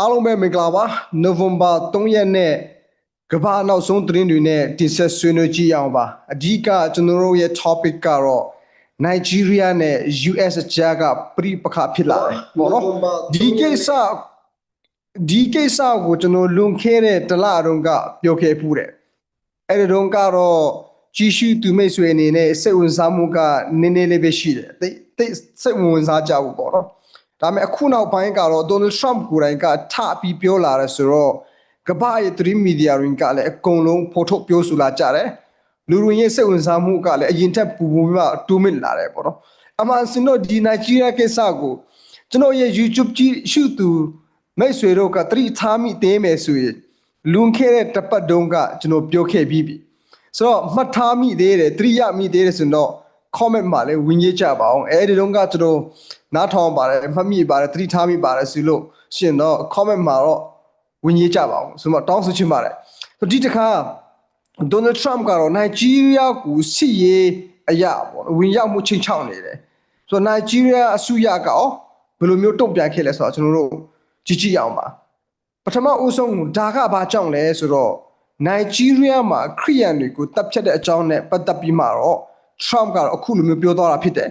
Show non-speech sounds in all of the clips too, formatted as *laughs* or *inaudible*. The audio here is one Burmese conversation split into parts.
အားလုံးပဲမင်္ဂလာပါနိုဝင်ဘာ3ရက်နေ့ကမ္ဘာနောက်ဆုံးသတင်းတွေနဲ့တင်ဆက်ဆွေးနွေးကြည့်အောင်ပါအဓိကကျွန်တော်တို့ရဲ့ topic ကတော့ Nigeria နဲ့ US အကြားကပြိပခါဖြစ်လာတယ်ပေါ့နော်ဒီကိစ္စဒီကိစ္စကိုကျွန်တော်လွန်ခဲ့တဲ့တလတုန်းကပြောခဲ့ဖူးတယ်အဲ့ဒီတုန်းကတော့ကြီးစုသူမိတ်ဆွေအနေနဲ့စိတ်ဝင်စားမှုကနည်းနည်းလေးပဲရှိတယ်တိတ်တိတ်စိတ်ဝင်စားကြဘူးပေါ့နော် ဒါပေမဲ့အခုနောက်ပိုင်းကတော့ Donald Trump ကိုယ်တိုင်ကထပြီးပြောလာတယ်ဆိုတော့ကမ္ဘာရဲ့3မီဒီယာတွေကလည်းအကုန်လုံးဖော်ထုတ်ပြောဆိုလာကြတယ်လူတွေရဲ့စိတ်ဝင်စားမှုကလည်းအရင်ထက်ပူပူပြီးတိုးမြင့်လာတယ်ပေါ့နော်အမှန်စင်တော့ဒီ Nigeria ကိစ္စကိုကျွန်တော်ရဲ့ YouTube ကြည့်ရှုသူမိတ်ဆွေတို့ကသတိထားမိသေးမယ်ဆိုရင်လွန်ခဲ့တဲ့တစ်ပတ်တုန်းကကျွန်တော်ပြောခဲ့ပြီးပြီဆိုတော့မှတ်ထားမိသေးတယ်သတိရမိသေးတယ်ဆိုတော့ comment မှာလည်းဝင်ရေးကြပါအောင်အဲဒီတုန်းကကျွန်တော်နားထောင်ပါတယ်မှတ်မိပါတယ်သတိထားမိပါတယ်ဆိုလို့ရှင်တော့ comment မှာတော့ဝင်ရေးကြပါအောင်ဆိုတော့တောင်းဆိုချင်ပါတယ်ဆိုဒီတစ်ခါ Donald Trump ကတော့ Nigeria ကိုစစ်ရေးအရာပေါ့နော်ဝင်ရောက်မှုချိန်ချောက်နေတယ်ဆိုတော့ Nigeria အစိုးရကရောဘယ်လိုမျိုးတုံ့ပြန်ခဲ့လဲဆိုတော့ကျွန်တော်တို့ကြည့်ကြည့်အောင်ပါပထမဦးဆုံးဒါကဘာကြောင့်လဲဆိုတော့ Nigeria မှာခရီးယန်တွေကိုတပ်ဖြတ်တဲ့အကြောင်းနဲ့ပတ်သက်ပြီးမှတော့ Trump ကတော့အခုလိုမျိုးပြောသွားတာဖြစ်တယ်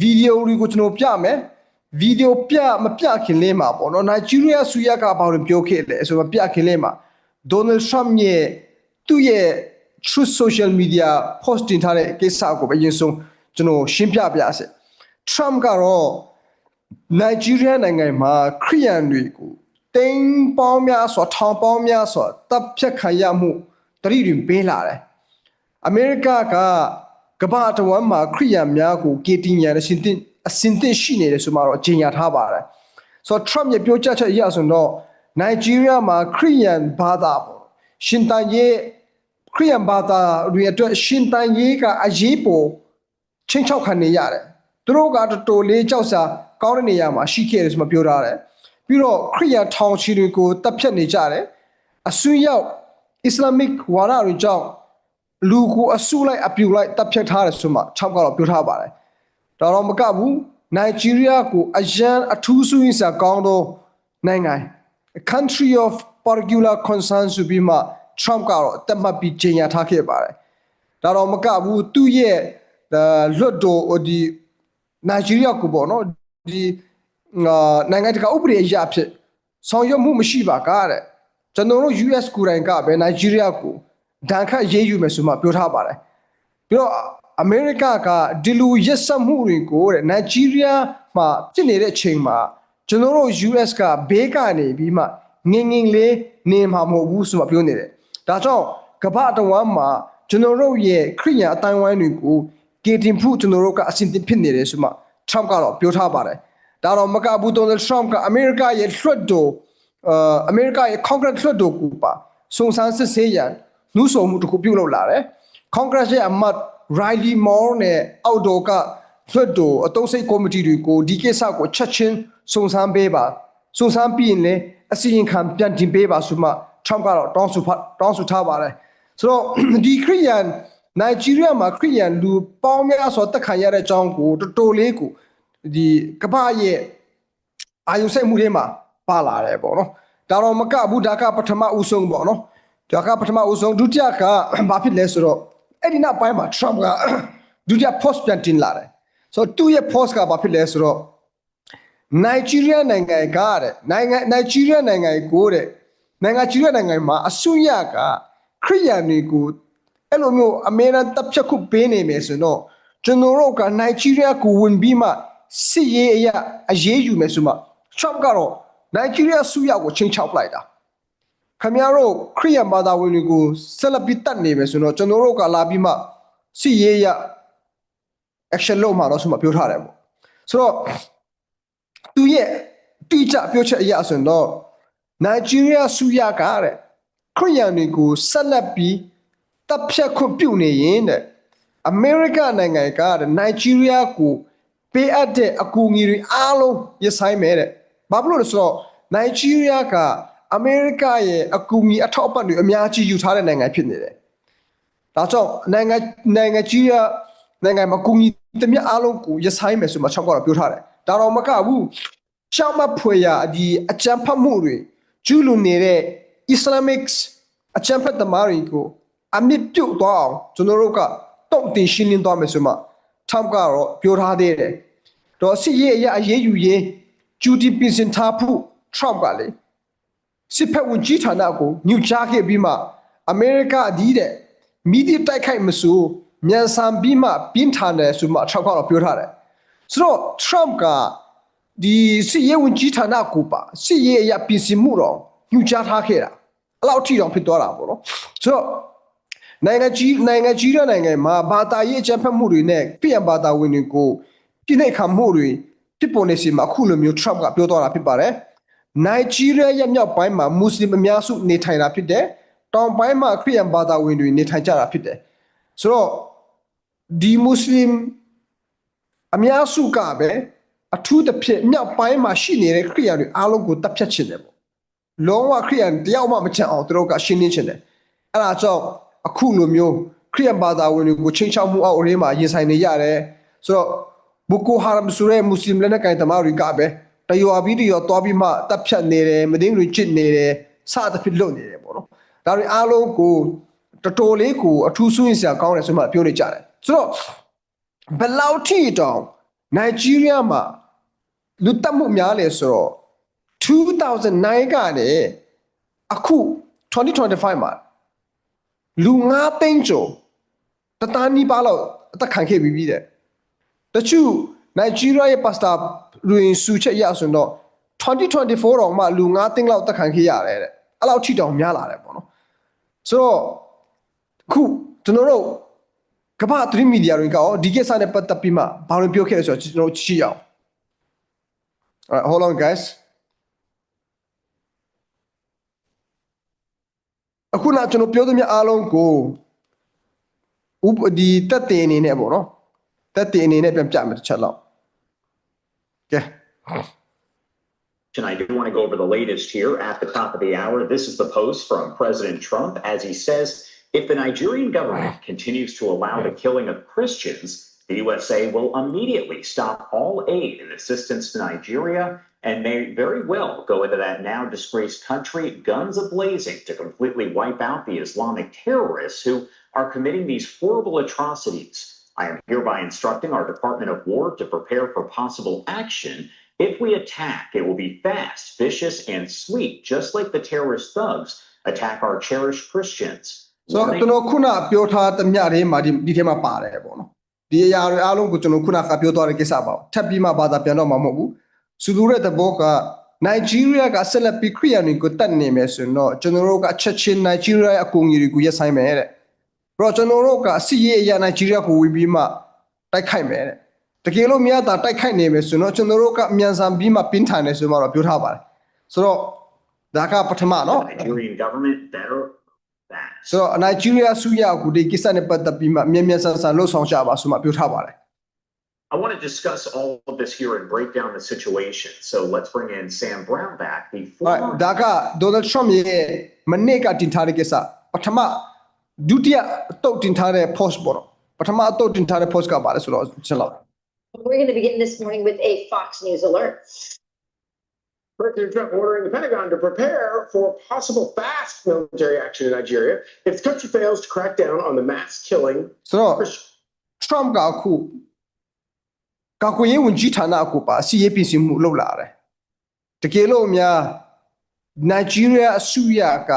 ဗီဒီယိုတွေကိုကျွန်တော်ပြမယ်ဗီဒီယိုပြမပြခင်လေးမှာပေါ့နော် Nigeria ဆူရကဘာလို့ပြောခဲ့လဲဆိုတော့ပြခင်လေးမှာ Donald Trump ရဲ့သူ့ရဲ့ Truth Social Media post တင်ထားတဲ့ကိစ္စကိုပဲအရင်ဆုံးကျွန်တော်ရှင်းပြပြစေ Trump ကတော့ Nigeria နိုင်ငံမှာခရီးယန်တွေကိုတိမ်ပေါင်းများစွာထောင်ပေါင်းများစွာတပ်ဖြတ်ခံရမှုတတိတွင်ပေးလာတယ်အမေရိကက ကမ္ဘာတဝမ်းမှာခရီးယန်များကိုကေတင်ရန်အစင်တင်အစင်တင်ရှိနေတယ်ဆိုမှတော့အကြင်ညာထားပါတယ်ဆိုတော့ Trump ရဲ့ပြောကြားချက်အရဆိုတော့ Nigeria မှာခရီးယန်ဘာသာပေါ့ရှင်တန်ရဲ့ခရီးယန်ဘာသာတွေအတွက်ရှင်တန်ရေးကအရေးပေါ်ချင်းချောက်ခံနေရတယ်သူတို့ကတော်တော်လေးကြောက်စာကောင်းတဲ့နေရာမှာရှိခဲ့တယ်ဆိုမှပြောထားတယ်ပြီးတော့ခရီးယန်ထောင်ချီတွေကိုတပ်ဖြတ်နေကြတယ်အဆွေရောက် Islamic ဝါဒတွေကြောင့် လူကိုအစုလိုက်အပြူလိုက်တပ်ဖြတ်ထားတယ်ဆိုမှ6ကတော့ပြောထားပါတယ်ဒါတော့မကဘူးနိုင်ဂျီးရီးယားကိုအရန်အထူးဆိုရင်စကောင်းသောနိုင်ငံ A country of particular concern ဆိုပြီးမှ Trump ကတော့တတ်မှတ်ပြီးကြေညာထားခဲ့ပါတယ်ဒါတော့မကဘူးသူ့ရဲ့လွတ်တော်ဒီနိုင်ဂျီးရီးယားကိုပေါ့နော်ဒီအာနိုင်ငံတကာဥပဒေအရာဖြစ်ဆောင်ရွက်မှုမရှိပါကားတဲ့ကျွန်တော်တို့ US ကိုယ်တိုင်ကပဲနိုင်ဂျီးရီးယားကို ဒဏ်ခတ်ရေးယူမယ်ဆိုမှပြောထားပါတယ်ပြီးတော့အမေရိကကဒီလူရက်စက်မှုတွေကိုတဲ့နိုင်ဂျီးရီးယားမှာဖြစ်နေတဲ့အချိန်မှာကျွန်တော်တို့ US ကဘေးကနေပြီးမှငင်ငင်လေးနေမှာမဟုတ်ဘူးဆိုမှပြောနေတယ်ဒါကြောင့်ကမ္ဘာတဝမ်းမှာကျွန်တော်တို့ရဲ့ခရိယာအတိုင်းဝိုင်းတွေကိုကေတင်ဖို့ကျွန်တော်တို့ကအဆင်သင့်ဖြစ်နေတယ်ဆိုမှ Trump ကတော့ပြောထားပါတယ်ဒါတော့မကဘူး Donald Trump ကအမေရိကရဲ့လွှတ်တော်အာအမေရိကရဲ့ Congress လွှတ်တော်ကိုပါစုံစမ်းစစ်ဆေးရန် နှူးဆော်မှုတစ်ခုပြုလုပ်လာတယ် Congress ရဲ့အမတ် Riley Moore နဲ့အောက်တော်ကလွှတ်တော်အတုံးစိတ်ကော်မတီတွေကိုဒီကိစ္စကိုချက်ချင်းစုံစမ်းပေးပါစုံစမ်းပြီးရင်လည်းအစီရင်ခံပြန်တင်ပေးပါဆိုမှ Trump ကတော့တောင်းဆိုတောင်းဆိုထားပါတယ်ဆိုတော့ဒီခရီးယန်နိုင်ဂျီးရီးယားမှာခရီးယန်လူပေါင်းများစွာတက်ခံရတဲ့အကြောင်းကိုတော်တော်လေးကိုဒီကမ္ဘာရဲ့အာယုစိတ်မှုတွေမှာပါလာတယ်ပေါ့နော်ဒါတော့မကဘူးဒါကပထမဦးဆုံးပေါ့နော် ဒါကပထမဦးဆုံးဒုတိယကဘာဖြစ်လဲဆိုတော့အဲ့ဒီနောက်ပိုင်းမှာ Trump ကဒုတိယ post ပြန်တင်လာတယ်ဆိုတော့သူ့ရဲ့ post ကဘာဖြစ်လဲဆိုတော့ Nigeria နိုင်ငံကတဲ့နိုင်ငံ Nigeria နိုင်ငံကိုတဲ့နိုင်ငံကြီးတဲ့နိုင်ငံမှာအစိုးရကခရီးယန်တွေကိုအဲ့လိုမျိုးအမေရိကန်တပ်ဖြတ်ခုပေးနေမယ်ဆိုတော့ကျွန်တော်တို့က Nigeria ကိုဝင်ပြီးမှစစ်ရေးအရာအရေးယူမယ်ဆိုမှ Trump ကတော့ Nigeria ဆူရကိုချင်းချောက်လိုက်တာ ခင်ဗျားတို့ခရီးယန်ဘာသာဝင်တွေကိုဆက်လက်ပြီးတတ်နေမယ်ဆိုတော့ကျွန်တော်တို့ကလာပြီးမှစစ်ရေးအရာ action လုပ်မှာတော့ဆိုမှပြောထားတယ်ပေါ့ဆိုတော့သူရဲ့တိကျပြောချက်အရာဆိုတော့ Nigeria ဆူရကတဲ့ခရီးယန်တွေကိုဆက်လက်ပြီးတပ်ဖြတ်ခွင့်ပြုနေရင်တဲ့ America နိုင်ငံကတဲ့ Nigeria ကိုပေးအပ်တဲ့အကူအညီတွေအားလုံးရဆိုင်မယ်တဲ့ဘာဖြစ်လို့လဲဆိုတော့ Nigeria က အမေရိကရဲ့အကူအညီအထောက်အပံ့တွေအများကြီးယူထားတဲ့နိုင်ငံဖြစ်နေတယ်ဒါကြောင့်နိုင်ငံနိုင်ငံကြီးရနိုင်ငံမှာကူညီတမျက်အားလုံးကိုရဆိုင်မယ်ဆိုမှချောက်ကတော့ပြောထားတယ်ဒါတော့မကဘူးရှောက်မဖွေရဒီအကြံဖတ်မှုတွေကျူးလွန်နေတဲ့ Islamic အချမ်းဖက်သမားတွေကိုအမြင့်ပြုတ်သွားအောင်ကျွန်တော်တို့ကတုံ့တင်ရှင်းလင်းသွားမယ်ဆိုမှ Trump ကတော့ပြောထားသေးတယ်တော့စစ်ရေးအရာအရေးယူရေးကျူတီပြင်ဆင်ထားဖို့ Trump ကလေ စစ်ဖက်ဝင်ကြီးဌာနကိုညှို့ချခဲ့ပြီးမှအမေရိကအဒီတဲ့မီဒီတိုက်ခိုက်မစိုးမြန်ဆန်ပြီးမှပြင်းထန်တယ်ဆိုမှ Trump ကတော့ပြောထားတယ်ဆိုတော့ Trump ကဒီစစ်ရေးဝင်ကြီးဌာနကိုပါစစ်ရေးအရာပြင်ဆင်မှုတော့ညှို့ချထားခဲ့တာအဲ့လောက်ထိတော့ဖြစ်သွားတာပေါ့နော်ဆိုတော့နိုင်ငံကြီးနိုင်ငံကြီးတဲ့နိုင်ငံမှာဘာသာရေးအကြမ်းဖက်မှုတွေနဲ့ပြည်ဘာသာဝင်တွေကိုပြည်နှိပ်ခံမှုတွေဖြစ်ပေါ်နေစီမှာအခုလိုမျိုး Trump ကပြောသွားတာဖြစ်ပါတယ်။ နိုင်ဂျီးရီးယားရဲ့မြောက်ပိုင်းမှာမွတ်စလင်အများစုနေထိုင်တာဖြစ်တယ်။တောင်ပိုင်းမှာခရစ်ယာန်ဘာသာဝင်တွေနေထိုင်ကြတာဖြစ်တယ်။ဆိုတော့ဒီမွတ်စလင်အများစုကပဲအထူးသဖြင့်မြောက်ပိုင်းမှာရှိနေတဲ့ခရစ်ယာန်တွေအားလုံးကိုတပ်ဖြတ်ခြင်းတယ်ပေါ့။လုံးဝခရိယန်တယောက်မှမချန်အောင်သူတို့ကရှင်းလင်းချင်တယ်အဲ့ဒါကြောင့်အခုလိုမျိုးခရိယန်ဘာသာဝင်တွေကိုချင်းချောက်မှုအောက်အရေးမှာရင်ဆိုင်နေရတယ်ဆိုတော့ဘူကိုဟာရမ်ဆိုတဲ့မွတ်စလင်လက်နက်ကိုင်သမားတွေကပဲ တရွာပြီးတရွာသွားပြီးမှတပ်ဖြတ်နေတယ်မသိငွေချစ်နေတယ်စသဖြင့်လုပ်နေတယ်ပေါ့နော်ဒါတွေအားလုံးကိုတော်တော်လေးကိုအထူးဆွေးနွေးစရာကောင်းတယ်ဆိုမှပြောနေကြတယ်ဆိုတော့ဘယ်လောက်ထိတောင်နိုင်ဂျီးရီးယားမှာလူတက်မှုများလဲဆိုတော့2009ကနေအခု2025မှာလူ9သိန်းကျော်တတန်းနီးပါးလောက်အသက်ခံခဲ့ပြီးပြီတဲ့တချို့နိုင်ဂျီးရီးယားရဲ့ပါစတာ လူရင်စုချက်ရဆိုတော့2024တော့မှလူ9သိန်းလောက်အသက်ခံခဲ့ရတယ်တဲ့အဲ့လောက်ထိတောင်များလာတယ်ပေါ့နော်ဆိုတော့အခုကျွန်တော်တို့ကမ္ဘာသတင်းမီဒီယာတွေကရောဒီကိစ္စနဲ့ပတ်သက်ပြီးမှဘာလို့ပြောခဲ့လဲဆိုတော့ကျွန်တော်တို့ကြည့်အောင် Alright, hold on guys. အခုနကျွန်တော်ပြောသမျှအားလုံးကိုဥပဒီတက်တင်အနေနဲ့ပေါ့နော်တက်တင်အနေနဲ့ပြန်ပြမယ်တစ်ချက်လောက် ကဲ And I do want to go over the latest here at the top of the hour. This is the post from President Trump as he says if the Nigerian government continues to allow the killing of Christians, the USA will immediately stop all aid and assistance to Nigeria and may very well go into that now disgraced country guns ablazing to completely wipe out the Islamic terrorists who are committing these horrible atrocities. I am hereby instructing our Department of War to prepare for possible action if we attack, it will be fast, vicious, and sweet, just like the terrorist thugs attack our cherished Christians. ဆိုတော့ကျွန်တော်ခုနပြောထားသမျှတွေမှာဒီဒီထဲမှာပါတယ်ပေါ့နော်ဒီအရာတွေအားလုံးကိုကျွန်တော်ခုနကပြောသွားတဲ့ကိစ္စပါထပ်ပြီးမှဘာသာပြန်တော့မှာမဟုတ်ဘူးစူလူရဲ့တဘောကနိုင်ဂျီးရီးယားကဆက်လက်ပြီးခရီးယာန်တွေကိုတတ်နေမယ်ဆိုရင်တော့ကျွန်တော်တို့ကအချက်ချင်းနိုင်ဂျီးရီးယားရဲ့အကူအညီတွေကိုရက်ဆိုင်မယ်တဲ့ ဘရောကျွန်တော်တို့ကအစီရေးအရာနိုင်ဂျီးရီးယားကိုဝင်ပြီးမှတိုက်ခိုက်မယ်တဲ့တကယ်လို့မြတ်တာတိုက်ခိုက်နေမယ်ဆိုတော့ကျွန်တော်တို့ကအမြန်ဆန်ပြီးမှပြင်းထန်တယ်ဆိုမှတော့ပြောထားပါတယ်ဆိုတော့ဒါကပထမ The နော် Nigerian government better that. ဆိုတော့နိုင်ဂျီးရီးယားစုရအခုဒီကိစ္စနဲ့ပတ်သက်ပြီးမှမြန်မြန်ဆန်ဆန်လှုပ်ဆောင်ကြပါဆိုမှပြောထားပါတယ် I want to discuss all of this here and break down the situation. So let's bring in Sam Brown back, the ဟုတ် former ဒါကဒေါ်နယ်ထရမ့်ရဲ့မနေ့ကတင်ထားတဲ့ကိစ္စပထမ ဒုတိယအတုတ်တင်ထားတဲ့ post ပေါ့နော်ပထမအတုတ်တင်ထားတဲ့ post ကပါတယ်ဆိုတော့ချက်လောက် We're going to begin this morning with a Fox News alert. President Trump ordering the Pentagon to prepare for possible fast military action in Nigeria if the country fails to crack down on the mass killing ဆိုတော့ Christians. Trump ကအခုကာကွယ်ရေးဝန်ကြီးဌာနအခုပါစီရေးပြင်ဆင်မှုလုပ်လာတယ်တကယ်လို့များနိုင်ဂျီးရီးယားအစိုးရက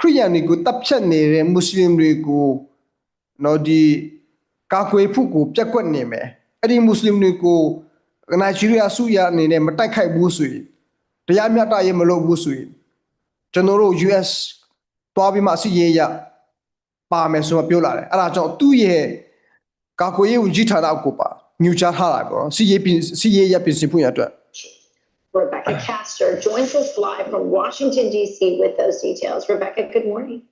ခရီးယန်တွေကိုတပ်ဖြတ်နေတဲ့မွတ်စလင်တွေကိုနော်ဒီကာကွယ်ဖို့ကိုပြက်ကွက်နေမယ်အဲ့ဒီမွတ်စလင်တွေကိုနိုင်ဂျီးရီးယားအစိုးရအနေနဲ့မတိုက်ခိုက်ဘူးဆိုရင်တရားမျှတရေးမလုပ်ဘူးဆိုရင်ကျွန်တော်တို့ US တွားပြီးမှစီရေးရပါမယ်ဆိုတော့ပြောလာတယ်အဲ့ဒါကြောင့်သူ့ရဲ့ကာကွယ်ရေးဝန်ကြီးဌာနကိုပါညွှန်ကြားထားတာပေါ့နော်စီရေးပြင်စီရေးရပြင်ဆင်ဖို့ရအတွက် Rebecca ah. Castor joins us live from Washington, D.C. with those details. Rebecca, good morning.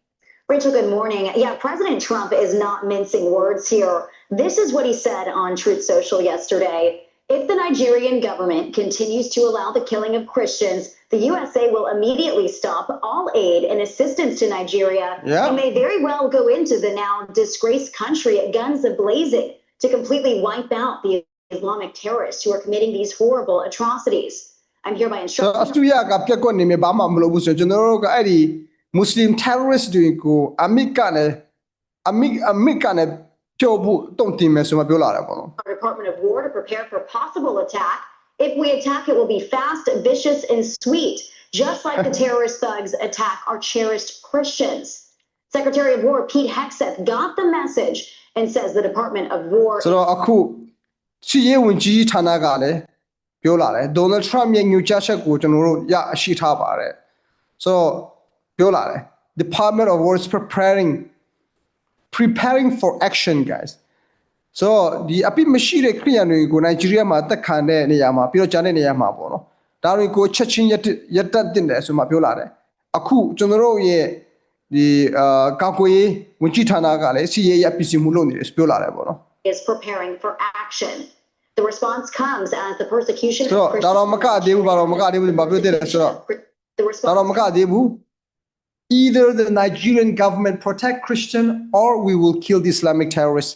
Rachel, good morning. Yeah, President Trump is not mincing words here. This is what he said on Truth Social yesterday. If the Nigerian government continues to allow the killing of Christians, the USA will immediately stop all aid and assistance to Nigeria Yeah. and may very well go into the now disgraced country at guns ablazing to completely wipe out the Islamic terrorists who are committing these horrible atrocities. I'm hereby ဆိုတော့အ instructing စိုးရကပြက်ကွက်နေမြဘာမှမလုပ်ဘူးဆိုရင်ကျွန်တော်တို့ကအဲ့ဒီ Muslim terrorist တွေကိုအမိကနဲ့အမိအမိကနဲ့ပြောဖို့တုံ့တင်မယ်ဆိုမှပြောလာတယ်ပေါ့နော် our Department of War to prepare for possible attack. If we attack, it will be fast, vicious, and sweet, just like the *laughs* terrorist thugs attack our cherished Christians. Secretary of War Pete Hegseth got the message and says the Department of War ဆိုတော့အခုစီရေးဝင်ကြီးဌာနကလည်း ပြောလာတယ် Donald Trump ရဲ့ညွှန်ကြားချက်ကိုကျွန်တော်တို့ရရှိထားပါတယ်ဆိုတော့ပြောလာတယ် Department of War is preparing preparing for action guys ဆိုတော့ဒီအပိမရှိတဲ့ခရိယန်တွေကိုနိုင်ဂျီးရီးယားမှာတက်ခံတဲ့နေရာမှာပြီးတော့ဂျာတဲ့နေရာမှာပေါ့နော်ဒါတွေကိုချက်ချင်းရက်ရက်တက်တင်တယ်ဆိုမှပြောလာတယ်အခုကျွန်တော်တို့ရဲ့ဒီအာကောက်ကွေးဝင်ကြီးဌာနကလည်းစီရေးရပစ္စည်းမှုလုပ်နေတယ်ပြောလာတယ်ပေါ့နော် is preparing for action. The response comes as the persecution So, ofဒါတော့မကသေးဘူးဘာတော့မကသေးဘူးဘာပြောသေးလဲဆိုတော့ the ဒါ response တော့မကသေးဘူး either the Nigerian government protect Christian or we will kill the Islamic terrorists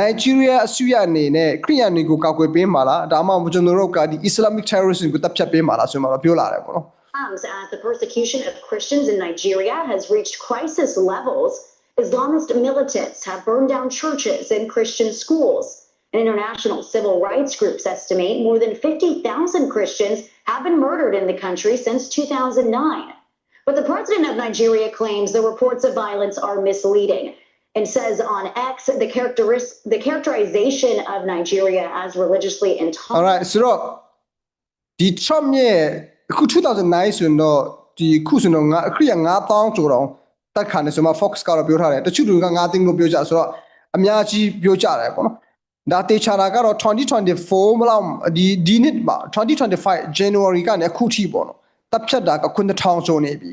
Nigeria အစိုးရအနေနဲ့ခရိယန်တွေကိုကောက်ွယ်ပေးမှာလားဒါမှမဟုတ်ကျွန်တော်တို့ကဒီ Islamic terrorists ကိုတပ်ဖြတ်ပေးမှာလားဆိုမှတော့ပြောလာတယ်ပေါ့နော် comes as the persecution of Christians in Nigeria has reached crisis levels. Islamist militants have burned down churches and Christian schools. And international civil rights groups estimate more than 50,000 Christians have been murdered in the country since 2009. But the president of Nigeria claims the reports of violence are misleading and says on X the characteris- the characterization of Nigeria as religiously intolerant. alright ဆိုတော့ဒီ Trump ရဲ့အခု2009ဆိုရင်တော့ဒီခုဆိုတော့ငါအခရိယ9000ကျော်တော့တက်ခံတယ်ဆိုမှ Fox ကတော့ပြောထားတယ်တချို့လူက9သိန်းလို့ပြောကြဆိုတော့အများကြီးပြောကြတယ်ပေါ့နော် ဒါတေချာတာကတော့2024မလောက်ဒီဒီနှစ်ပါ2025 January ကနေအခုထိပေါ့နော်တပ်ဖြတ်တာက9000ကျော်နေပြီ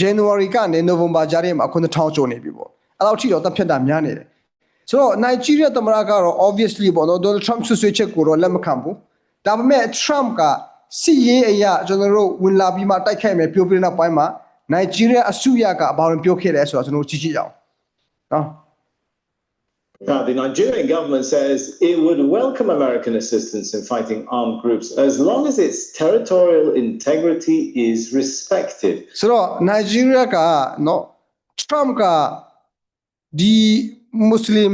January ကနေ November ကြားထဲမှာ9000ကျော်နေပြီပေါ့အဲ့လောက်ထိတော့တပ်ဖြတ်တာများနေတယ်ဆိုတော့ Nigeria သမ္မတကတော့ obviously ပေါ့နော် Donald Trump ဆွဆွေးချက်ကိုတော့လက်မခံဘူးဒါပေမဲ့ Trump ကစီရေးအရာကျွန်တော်တို့ဝင်လာပြီးမှတိုက်ခိုက်မယ်ပြောပြတဲ့နောက်ပိုင်းမှာ Nigeria အစိုးရကဘာလို့ပြောခဲ့လဲဆိုတော့ကျွန်တော်တို့ကြည့်ကြည့်အောင်နော် Now, the Nigerian government says it would welcome American assistance in fighting armed groups as long as its territorial integrity is respected. ဆိုတော့ Nigeria ကနော် Trump ကဒီမွတ်စလင်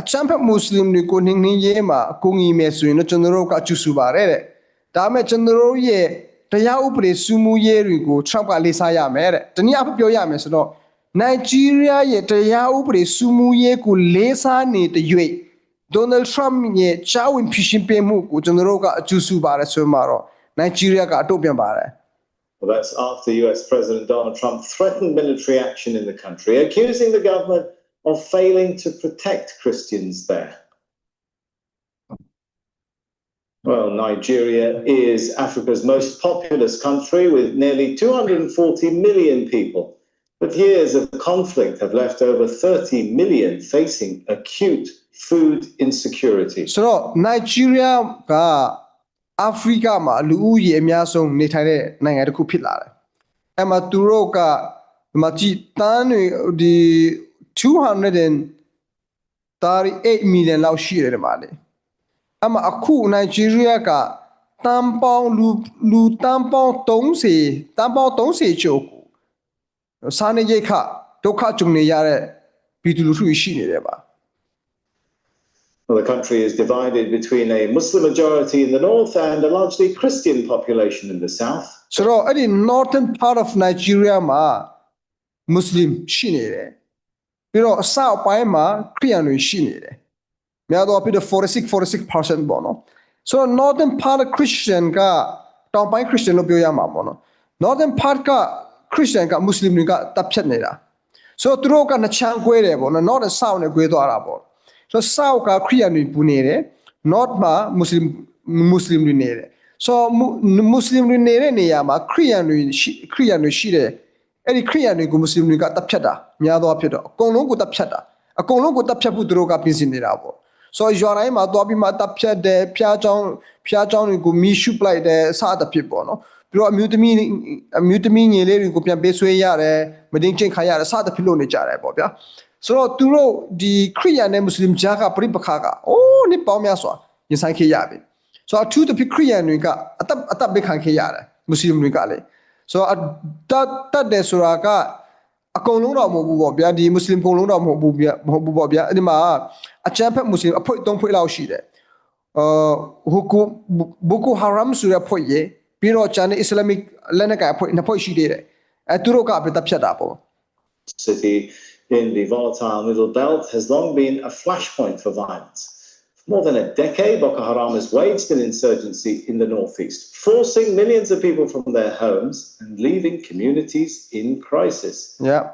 အချမ်းဖက်မွတ်စလင်တွေကိုနှင်းနှင်းရေးမှာအကူအညီမယ်ဆိုရင်တော့ကျွန်တော်တို့ကကျူဆူပါတယ်တဲ့ဒါပေမဲ့ကျွန်တော်တို့ရဲ့တရားဥပဒေစူးမှုရေးတွေကို Trump ကလေးစားရမယ်တဲ့တနည်းအားဖြင့်ပြောရမယ်ဆိုတော့ Nigeria ရဲ့တရားဥပဒေစူးမှုရေးကိုလေးစားနေတဲ့၍ဒေါ်နယ်ထရမ့်ရဲ့ချာဝန်ဖြစ်ရှင်ပေးမှုကိုကျွန်တော်တို့ကအကျူဆူပါတယ်ဆိုမှတော့ Nigeria ကအတုပြန်ပါတယ် Well, that's after US President Donald Trump threatened military action in the country, accusing the government of failing to protect Christians there. Well, Nigeria is Africa's most populous country with nearly 240 million people. But years of conflict have left over 30 million facing acute food insecurity. ဆိုတော့ Nigeria ကအာဖရိကမှာလူဦးရေအများဆုံးနေထိုင်တဲ့နိုင်ငံတစ်ခုဖြစ်လာတယ်။အဲ့မှာသူတို့ကဒီမှာကြည်တန်းတွေဒီ238 million လောက်ရှိတယ်ဒီမှာလေ။အဲ့မှာအခု Nigeria ကတန်ပေါင်းလူလူတန်ပေါင်း30တန်ပေါင်း30ကျော်ကို စားနေရိတ်ခဒုက္ခကြုံနေရတဲ့ပြည်သူလူထုရှိနေတယ်ပါ။ Well, the country is divided between a Muslim majority in the north and a largely Christian population in the south. ဆိုတော့အဲ့ဒီ northern part of Nigeria မှာ Muslim ရှိနေတယ်ပြီးတော့အဆောက်ပိုင်းမှာခရစ်ယာန်တွေရှိနေတယ်များတော့ပြီးတော့46 46%ပေါ့နော်ဆိုတော့ northern part Christian ကတောင်ပိုင်း Christian လို့ပြောရမှာပေါ့နော် northern part က Christian က Muslim တွေကတပ်ဖြတ်နေတာဆိုတော့သူတို့ကနှစ်ချမ်းကွဲတယ်ပေါ့နော် north and south နဲ့ကွဲသွားတာပေါ့ဆိုတော့ south ကခရစ်ယာန်တွေပူနေတယ် north မှာ Muslim Muslim တွေနေတယ်ဆိုတော့ Muslim တွေနေတဲ့နေရာမှာခရစ်ယာန်တွေရှိခရစ်ယာန်တွေရှိတယ်အဲ့ဒီခရစ်ယာန်တွေကို Muslim တွေကတပ်ဖြတ်တာများသောအားဖြင့်တော့အကုန်လုံးကိုတပ်ဖြတ်တာအကုန်လုံးကိုတပ်ဖြတ်ဖို့သူတို့ကပြင်ဆင်နေတာပေါ့ဆိုတော့ရွာတိုင်းမှာသွားပြီးမှတပ်ဖြတ်တယ်ဖျားချောင်းဖျားချောင်းတွေကိုမီးရှုပလိုက်တယ်စသဖြင့်ပေါ့နော် ပြီးတော့အမျိုးသမီးအမျိုးသမီးငယ်လေးတွေကိုပြန်ပေးဆွဲရတယ်မတင်ချင်းခါရတယ်စသဖြင့်လုပ်နေကြတယ်ပေါ့ဗျာဆိုတော့သူတို့ဒီခရစ်ယာန်နဲ့မွတ်စလင်ကြားကပြိပခါကအိုးနှစ်ပေါင်းများစွာရင်ဆိုင်ခဲ့ရပြီဆိုတော့အထူးသဖြင့်ခရိယန်တွေကအသက်အသက်ပေးခံခဲ့ရတယ်မွတ်စလင်တွေကလည်းဆိုတော့အတတ်တတ်တယ်ဆိုတာကအကုန်လုံးတော့မဟုတ်ဘူးပေါ့ဗျာဒီမွတ်စလင်ပုံလုံးတော့မဟုတ်ဘူးဗျာမဟုတ်ဘူးပေါ့ဗျာအဲ့ဒီမှာအချမ်းဖက်မွတ်စလင်အဖွဲသုံးဖွဲလောက်ရှိတယ်အာဟူကူဘူကူဟာရမ်ဆိုတဲ့ဖွဲ့ရေ ပြီးတော့ချန်အစ္စလာမစ်လက်နက်ကိုင်အဖွဲ့နှစ်ဖွဲ့ရှိသေးတယ်အဲသူတို့ကပဲတပ်ဖြတ်တာပေါ့ city in the volatile Middle Belt has long been a flashpoint for violence. For more than a decade, Boko Haram has waged an insurgency in the northeast, forcing millions of people from their homes and leaving communities in crisis. yeah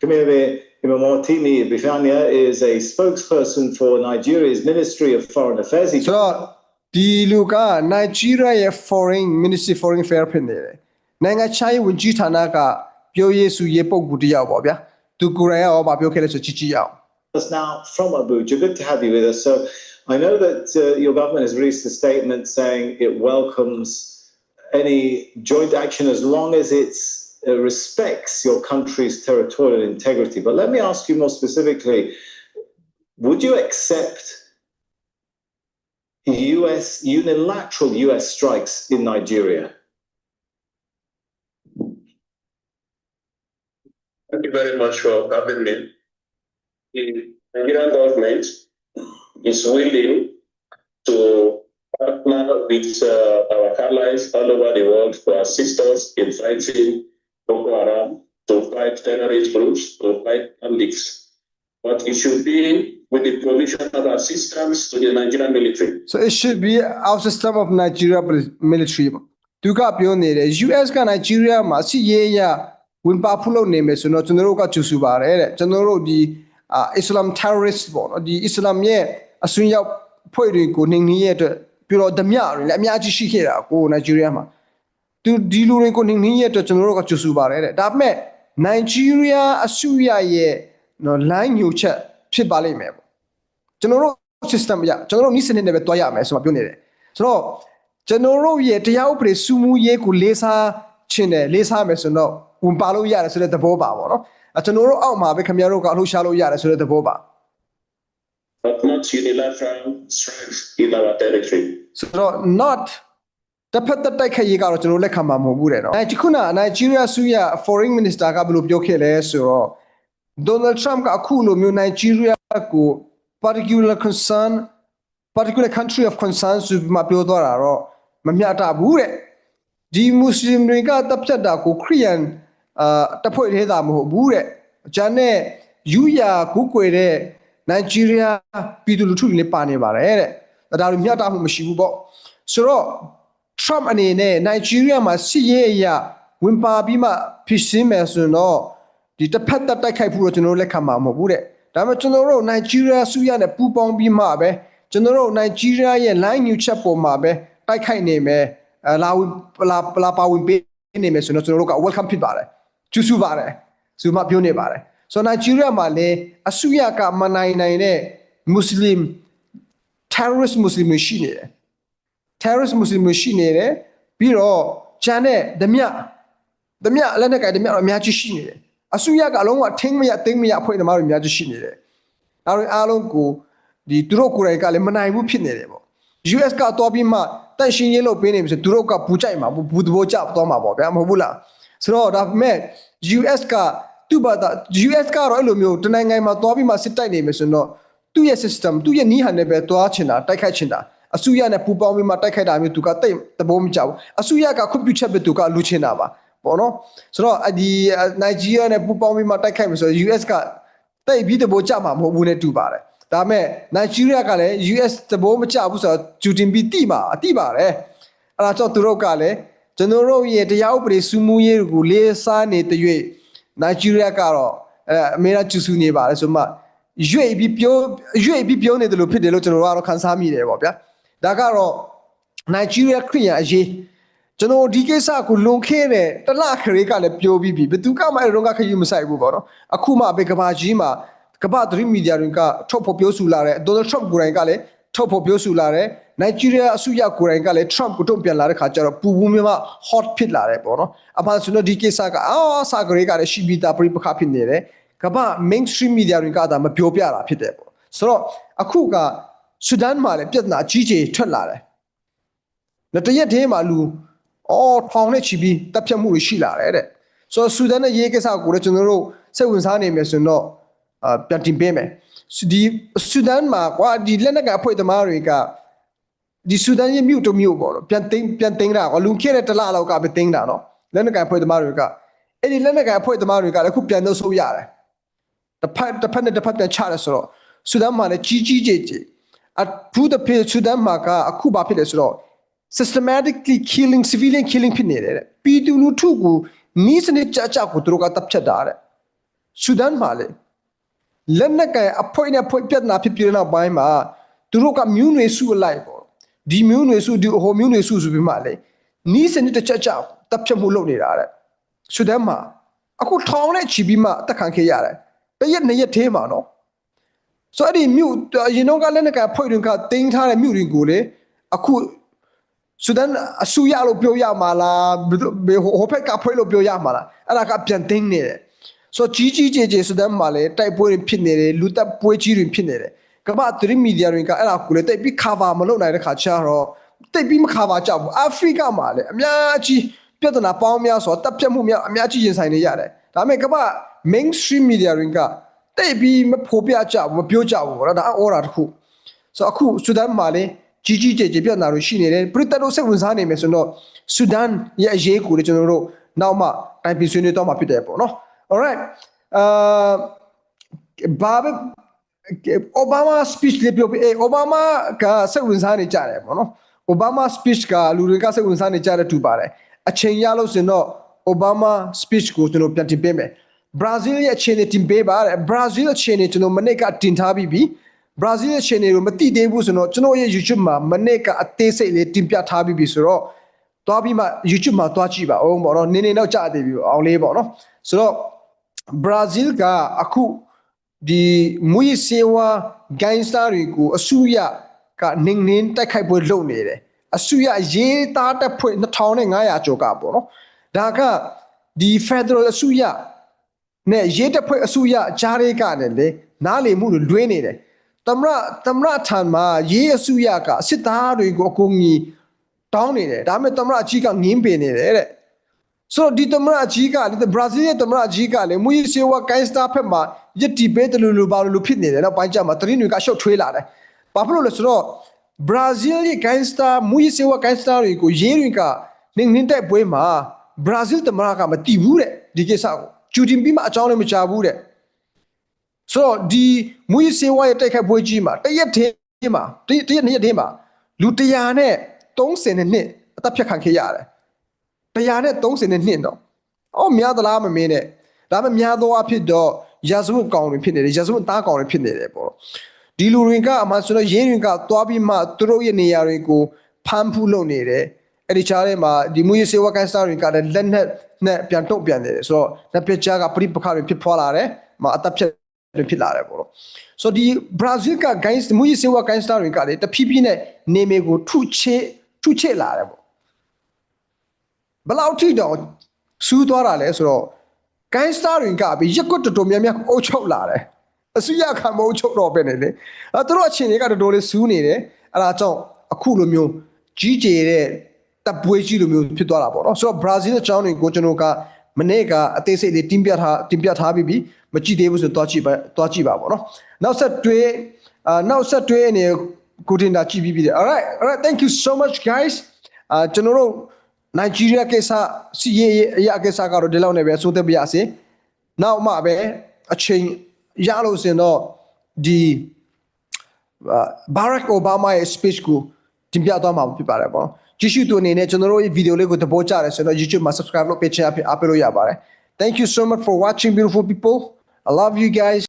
Kamere Imamotimi Bifania is a spokesperson for Nigeria's Ministry of Foreign Affairs. He ဆိုတော့ ဒီလူက Nigeria ရဲ့ foreign ministry foreign affair ဖြစ်နေတယ်နိုင်ငံခြားရေးဝန်ကြီးဌာနကပြောရေးဆိုရေးပုံကူတစ်ယောက်ပေါ့ဗျာသူကိုယ်တိုင်ရောဗာပြောခဲ့လဲဆိုကြည့်ကြည့်ရအောင် us now from Abuja. Good to have you with us. So I know that uh, your government has released a statement saying it welcomes any joint action as long as it uh, respects your country's territorial integrity. But let me ask you more specifically would you accept US unilateral US strikes in Nigeria? Thank you very much for having me. The Nigerian government is willing to partner with uh, our allies all over the world to assist us in fighting Boko Haram, to fight terrorist groups, to fight bandits. But it should be with the provision of assistance to the Nigerian military. so it should be our system of Nigeria military ပေါ့သူကပြောနေတယ် US က Nigeria မှာစီရေးရဝင်ပါဖုလို့နေမယ်ဆိုတော့ကျွန်တော်တို့ကကျူဆူပါတယ်တဲ့ကျွန်တော်တို့ဒီအာ Islam terrorist ပေါ့နော်ဒီ Islam ရဲ့အစွန်းရောက်ဖွဲ့တွေကိုနှိမ်နင်းရတဲ့ပြီးတော့ဓမြတွေလည်းအများကြီးရှိခဲ့တာကို Nigeria မှာသူဒီလူတွေကိုနှိမ်နှင်းရတဲ့ကျွန်တော်တို့ကကြိုးဆူပါတယ်တဲ့ဒါပေမဲ့ Nigeria အစိုးရရဲ့နော် line ညိုချက်ဖြစ်ပါလိမ့်မယ်ပေါ့ ကျွန်တော်တို့ system အရကျွန်တော်တို့ဤစနစ်နဲ့ပဲတွားရမယ်ဆိုမှပြောနေတယ်ဆိုတော့ကျွန်တော်တို့ရဲ့တရားဥပဒေစုမှုရေးကိုလေးစားခြင်းတယ်လေးစားမယ်ဆိုတော့ဝင်ပါလို့ရတယ်ဆိုတဲ့သဘောပါပေါ့နော်အဲကျွန်တော်တို့အောက်မှာပဲခင်ဗျားတို့ကအလှူရှားလို့ရတယ်ဆိုတဲ့သဘောပါ but not unilateral strikes in our territory. ဆိုတော့ not တစ်ဖက်သက်တိုက်ခိုက်ရေးကတော့ကျွန်တော်လက်ခံမှာမဟုတ်ဘူးတဲ့နော်အဲဒီခုန Nigeria ဆူရ foreign minister ကဘယ်လိုပြောခဲ့လဲဆိုတော့ Donald Trump ကအခုလိုမျိုး Nigeria ကို particular concern particular country of concern ဆိုပြီးမှပြောသွားတာတော့မမျှတဘူးတဲ့ဒီမွတ်စလင်တွေကတပ်ဖြတ်တာကိုခရီးယန်အာတပ်ဖွဲ့သေးတာမဟုတ်ဘူးတဲ့။ဂျန်နဲ့ယူယာကူကွယ်တဲ့ Nigeria ပြည်သူလူထုတွေလည်းပါနေပါတယ်တဲ့။ဒါတို့မျှတမှုမရှိဘူးပေါ့။ဆိုတော့ Trump အနေနဲ့ Nigeria မှာစစ်ရေးအရာဝင်ပါပြီးမှဖြစ်စင်းမယ်ဆိုရင်တော့ဒီတစ်ဖက်သက်တိုက်ခိုက်ဖို့တော့ကျွန်တော်တို့လက်ခံမှာမဟုတ်ဘူးတဲ့။ ဒါပေမဲ့ကျွန်တော်တို့ Nigeria စုရနဲ့ပူးပေါင်းပြီးမှပဲကျွန်တော်တို့ Nigeria ရဲ့ line new chat ပေါ်မှာပဲတိုက်ခိုက်နေမယ်။အဲလာဝင်လာလာပါဝင်ပေးနေမယ်ဆိုတော့ကျွန်တော်တို့က welcome ဖြစ်ပါတယ်။ကျူးစုပါတယ်။ဆိုမှပြောနေပါတယ်။ဆိုတော့ Nigeria မှာလည်းအစုရကမနိုင်နိုင်တဲ့ Muslim terrorist Muslim တွေရှိနေတယ်။ terrorist Muslim တွေရှိနေတယ်ပြီးတော့ဂျန်တဲ့ဓမြဓမြလက်နဲ့ကြိုက်ဓမြတော့အများကြီးရှိနေတယ် အစုရကအလုံးကထင်းမရသိမ်းမရအဖွဲ့သမားတွေအများကြီးရှိနေတယ်ဒါတွေအားလုံးကိုဒီသူတို့ကိုယ်တိုင်ကလည်းမနိုင်ဘူးဖြစ်နေတယ်ပေါ့ US ကတော့ပြီးမှတန့်ရှင်းရေးလုပ်ပေးနေပြီဆိုသူတို့ကပူကြိုက်မှာဘူးဘူးသဘောကျသွားမှာပေါ့ဗျာမဟုတ်ဘူးလားဆိုတော့ဒါပေမဲ့ US ကသူ့ဘာသာ US ကတော့အဲ့လိုမျိုးတနိုင်ငံမှာသွားပြီးမှစစ်တိုက်နေမယ်ဆိုတော့သူ့ရဲ့ system သူ့ရဲ့နီးဟန်နဲ့ပဲသွားချင်တာတိုက်ခိုက်ချင်တာအစုရနဲ့ပူပေါင်းပြီးမှတိုက်ခိုက်တာမျိုးသူကတိတ်သဘောမကျဘူးအစုရကခွင့်ပြုချက်ပဲသူကလူချင်တာပါ ပေါ့နော်ဆိုတော့ဒီနိုင်ဂျီးယားနဲ့ပူပေါင်းပြီးမှတိုက်ခိုက်မယ်ဆိုတော့ US ကတိတ်ပြီးသဘောကျမှာမဟုတ်ဘူးနဲ့တူပါတယ်ဒါပေမဲ့နိုင်ဂျီးယားကလည်း US သဘောမကျဘူးဆိုတော့ဂျူတင်ပြီးတိမှာအတိပါတယ်အဲ့ဒါကြောင့်သူတို့ကလည်းကျွန်တော်တို့ရဲ့တရားဥပဒေစုမှုရေးကိုလေးစားနေတဲ့၍နိုင်ဂျီးယားကတော့အဲအမေရိကကျူဆူနေပါတယ်ဆိုမှရွေ့ပြီးပြောရွေ့ပြီးပြောနေတယ်လို့ဖြစ်တယ်လို့ကျွန်တော်တို့ကတော့ခန်းစားမိတယ်ပေါ့ဗျာဒါကတော့ Nigeria ခရီးရန်အရေး ကျွန်တော်ဒီကိစ္စကိုလွန်ခဲ့တဲ့တလခရီးကလည်းပြောပြီးပြီဘယ်သူကမှအဲ့တော့ကခရီးမဆိုင်ဘူးပေါ့နော်အခုမှပဲကဘာကြီးမှာကဘာသတင်းမီဒီယာတွေကထုတ်ဖော်ပြောဆိုလာတဲ့ Donald Trump ကိုယ်တိုင်ကလည်းထုတ်ဖော်ပြောဆိုလာတဲ့ Nigeria အစိုးရကိုယ်တိုင်ကလည်း Trump ကိုတုံ့ပြန်လာတဲ့ခါကျတော့ပူပူမြမ hot ဖြစ်လာတယ်ပေါ့နော်အမှန်ဆိုတော့ဒီကိစ္စကအာစာကလေးကလည်းရှိပြီးသားပြိပခဖြစ်နေတယ်ကဘာ mainstream media တွေကဒါမပြောပြတာဖြစ်တယ်ပေါ့ဆိုတော့အခုကဆူဒန်မှာလည်းပြဿနာအကြီးကြီးထွက်လာတယ်နောက်တစ်ရက်တည်းမှာလူ အော်ထောင်နဲ့ချီပြီးတပ်ဖြတ်မှုတွေရှိလာတယ်တဲ့ဆိုတော့ဆူဒန်နဲ့ရေးကိစ္စကိုလည်းကျွန်တော်တို့စိတ်ဝင်စားနေမယ်ဆိုရင်တော့အာပြန်တင်ပေးမယ်ဒီဆူဒန်မှာကွာဒီလက်နက်ကအဖွဲ့သမားတွေကဒီဆူဒန်ရဲ့မြို့တစ်မြို့ပေါ့နော်ပြန်သိမ်းပြန်သိမ်းတာကွာလူခဲ့တဲ့တစ်လလောက်ကပဲသိမ်းတာနော်လက်နက်ကအဖွဲ့သမားတွေကအဲ့ဒီလက်နက်ကအဖွဲ့သမားတွေကလည်းအခုပြန်တော့ဆိုးရတယ်တစ်ဖက်တစ်ဖက်နဲ့တစ်ဖက်ပြန်ချတယ်ဆိုတော့ဆူဒန်မှာလည်းကြီးကြီးကျယ်ကျယ်အထူးသဖြင့်ဆူဒန်မှာကအခုဘာဖြစ်လဲဆိုတော့ systematically killing civilian killing ဖြစ်နေတယ်တဲ့ပြည်သူလူထုကိုနီးစနစ်ကြကြကိုသူတို့ကတပ်ဖြတ်တာတဲ့ဆူဒန်မှာလေလက်နက်ကင်အဖွဲ့နဲ့ဖွဲ့ပြဿနာဖြစ်ပြီးတဲ့နောက်ပိုင်းမှာသူတို့ကမျိုးနွေစုအလိုက်ပေါ့ဒီမျိုးနွေစုဒီဟိုမျိုးနွေစုဆိုပြီးမှလေနီးစနစ်တကြကြတပ်ဖြတ်မှုလုပ်နေတာတဲ့ဆူဒန်မှာအခုထောင်နဲ့ချီပြီးမှအသက်ခံခဲ့ရတယ်တရက်နှစ်ရက်သေးမှာနော်ဆိုတော့အဲ့ဒီမြို့အရင်တော့ကလည်းနကဖွဲ့တွင်ကတင်းထားတဲ့မြို့တွေကိုလေအခု ဆူဒန်အဆူရလို့ပြောရမှာလားဘယ်သူဘယ်ဟိုဟိုဘက်ကဖွဲ့လို့ပြောရမှာလားအဲ့ဒါကပြန်တင်းနေတယ်ဆိုတော့ကြီးကြီးကျယ်ကျယ်ဆူဒန်မှာလည်းတိုက်ပွဲတွေဖြစ်နေတယ်လူတပ်ပွဲကြီးတွေဖြစ်နေတယ်ကမ္ဘာသတင်းမီဒီယာတွေကအဲ့ဒါကိုလေတိတ်ပြီး cover မလုပ်နိုင်တဲ့ခါကျတော့တိတ်ပြီးမ cover ကြဘူးအာဖရိကမှာလည်းအများကြီးပြဿနာပေါင်းများဆိုတော့တပ်ဖြတ်မှုများအများကြီးရင်ဆိုင်နေရတယ်ဒါပေမဲ့ကမ္ဘာ mainstream media တွေကတိတ်ပြီးမဖော်ပြကြဘူးမပြောကြဘူးဗောနော်ဒါအော်ရာတစ်ခုဆိုတော့အခုဆူဒန်မှာလည်း ကြီးကြီးကျယ်ကျယ်ပြဿနာတွေရှိနေတယ်ပရိသတ်တို့စိတ်ဝင်စားနေမယ်ဆိုတော့ဆူဒန်ရဲ့အရေးကိုလည်းကျွန်တော်တို့နောက်မှတိုင်ပင်ဆွေးနွေးတော့မှာဖြစ်တယ်ပေါ့နော် alright အာဘာပဲအိုဘားမား speech လေးပြောပြီးအေးအိုဘားမားကစိတ်ဝင်စားနေကြတယ်ပေါ့နော်အိုဘားမား speech ကလူတွေကစိတ်ဝင်စားနေကြတဲ့တူပါတယ်အချိန်ရလို့ဆိုရင်တော့အိုဘားမား speech ကိုကျွန်တော်ပြန်တင်ပေးမယ်ဘရာဇီးရဲ့အခြေအနေတင်ပေးပါတယ်ဘရာဇီးအခြေအနေကျွန်တော်မနေ့ကတင်ထားပြီးပြီ ဘရာဇီးအခြေအနေကိုမသိသေးဘူးဆိုတော့ကျွန်တော်ရဲ့ YouTube မှာမနေ့ကအသေးစိတ်လေးတင်ပြထားပြီးပြီဆိုတော့သွားပြီးမှ YouTube မှာသွားကြည့်ပါအောင်ပေါ့နော်နင်းနေတော့ကြာသေးပြီအောင်လေးပေါ့နော်ဆိုတော့ဘရာဇီးကအခုဒီမွေးစေဝါဂိုင်းစတာတွေကိုအစုရကနေနေတိုက်ခိုက်ပွဲလုပ်နေတယ်အစုရရေးသားတက်ဖွဲ့2500ကျော်ကပေါ့နော်ဒါကဒီ Federal အစုရနဲ့ရေးတက်ဖွဲ့အစုရကြားတွေကလည်းလေနားလည်မှုတွေလွဲနေတယ် တမရတမရထံမှာရေးအစုရကစစ်သားတွေကိုအကုန်ကြီးတောင်းနေတယ်ဒါပေမဲ့တမရအကြီးကငင်းပင်နေတယ်တဲ့ဆိုတော့ဒီသမရအကြီးကလေဘရာဇီးရဲ့သမရအကြီးကလေမူယီဆေဝါကိုင်းစတာဖက်မှာယက်တီပေးတယ်လို့လို့ဘာလို့ဖြစ်နေတယ်နောက်ပိုင်းကျမှသတင်းတွေကရှုပ်ထွေးလာတယ်။ဘာဖြစ်လို့လဲဆိုတော့ဘရာဇီးရဲ့ကိုင်းစတာမူယီဆေဝါကိုင်းစတာတွေကိုရေးတွေကနင်းနင်းတဲ့ပွဲမှာဘရာဇီးသမရကမတီးဘူးတဲ့ဒီကိစ္စကိုကျူတင်ပြီးမှအကြောင်းလည်းမချဘူးတဲ့။ ဆိုတော့ဒီမူယီဆေဝါရဲ့တိုက်ခိုက်ပွဲကြီးမှာတရက်တည်းမှာတရက်တရက်နှစ်ရက်တည်းမှာလူ100နဲ့30နှစ်အသက်ဖြတ်ခံခဲ့ရတယ်။100နဲ့30နဲ့နှင့်တော့အော်များသလားမမင်းနဲ့ဒါပေမဲ့များသောအဖြစ်တော့ရာဇဝတ်ကောင်တွေဖြစ်နေတယ်ရာဇဝတ်သားကောင်တွေဖြစ်နေတယ်ပေါ့ဒီလူတွေကအမှဆိုတော့ရင်းတွေကသွားပြီးမှသူတို့ရဲ့နေရာတွေကိုဖမ်းဖူးလုပ်နေတယ်အဲ့ဒီချားထဲမှာဒီမူရစေဝကန်စတာတွေကလည်းလက်နက်နဲ့ပြန်တုတ်ပြန်နေတယ်ဆိုတော့လက်ပြချားကပြိပခါတွေဖြစ်ဖွာလာတယ်မအသက်ဖြတ် တွေဖြစ်လာတယ်ပေါ့ဆိုတော့ဒီဘရာဇီးကဂိုင်းမူရစေဝကန်စတာတွေကလည်းတဖြည်းဖြည်းနဲ့နေမေကိုထုချေထုချေလာတယ်ပေါ့ဘယ်လောက်ထိတော့စူးသွားတာလဲဆိုတော့ဂိုင်းစတာတွေကပြီးရက်ကွက်တော်တော်များများအုပ်ချုပ်လာတယ်အစုရခံမအုပ်ချုပ်တော့ပဲနေလေအဲသူတို့အချင်းတွေကတော်တော်လေးစူးနေတယ်အဲဒါကြောင့်အခုလိုမျိုးကြီးကျယ်တဲ့တပ်ပွဲကြီးလိုမျိုးဖြစ်သွားတာပေါ့နော်ဆိုတော့ဘရာဇီးအကြောင်းတွေကိုကျွန်တော်က မနေ့ကအသေးစိတ်လေးတင်ပြထားတင်ပြထားပြီးပြီမကြည့်သေးဘူးဆိုတော့တွားကြည့်ပါတွားကြည့်ပါပေါ့နော်နောက်ဆက်တွဲအာနောက်ဆက်တွဲအနေကိုတင်တာကြည့်ပြီးပြီ alright alright thank you so much guys အာကျွန်တော်တို့နိုင်ဂျီးရီးယားကိစ္စစီရေးအရာကိစ္စကတော့ဒီလောက်နဲ့ပဲအဆုံးသတ်ပြရစီ။နောက်မှပဲအချိန်ရလို့စင်တော့ဒီဘာရက်အိုဘားမားရဲ့ speech ကိုတင်ပြသွားမှာဖြစ်ပါတယ်ပေါ့နော်။ ကြည့်ရှုသူအနေနဲ့ကျွန်တော်တို့ရဲ့ဗီဒီယိုလေးကိုသဘောကျတယ်ဆိုတော့ YouTube မှာ subscribe လုပ်ပေးချင်အဖြစ်အားပေးလို့ရပါတယ်။ Thank you so much for watching beautiful people. I love you guys.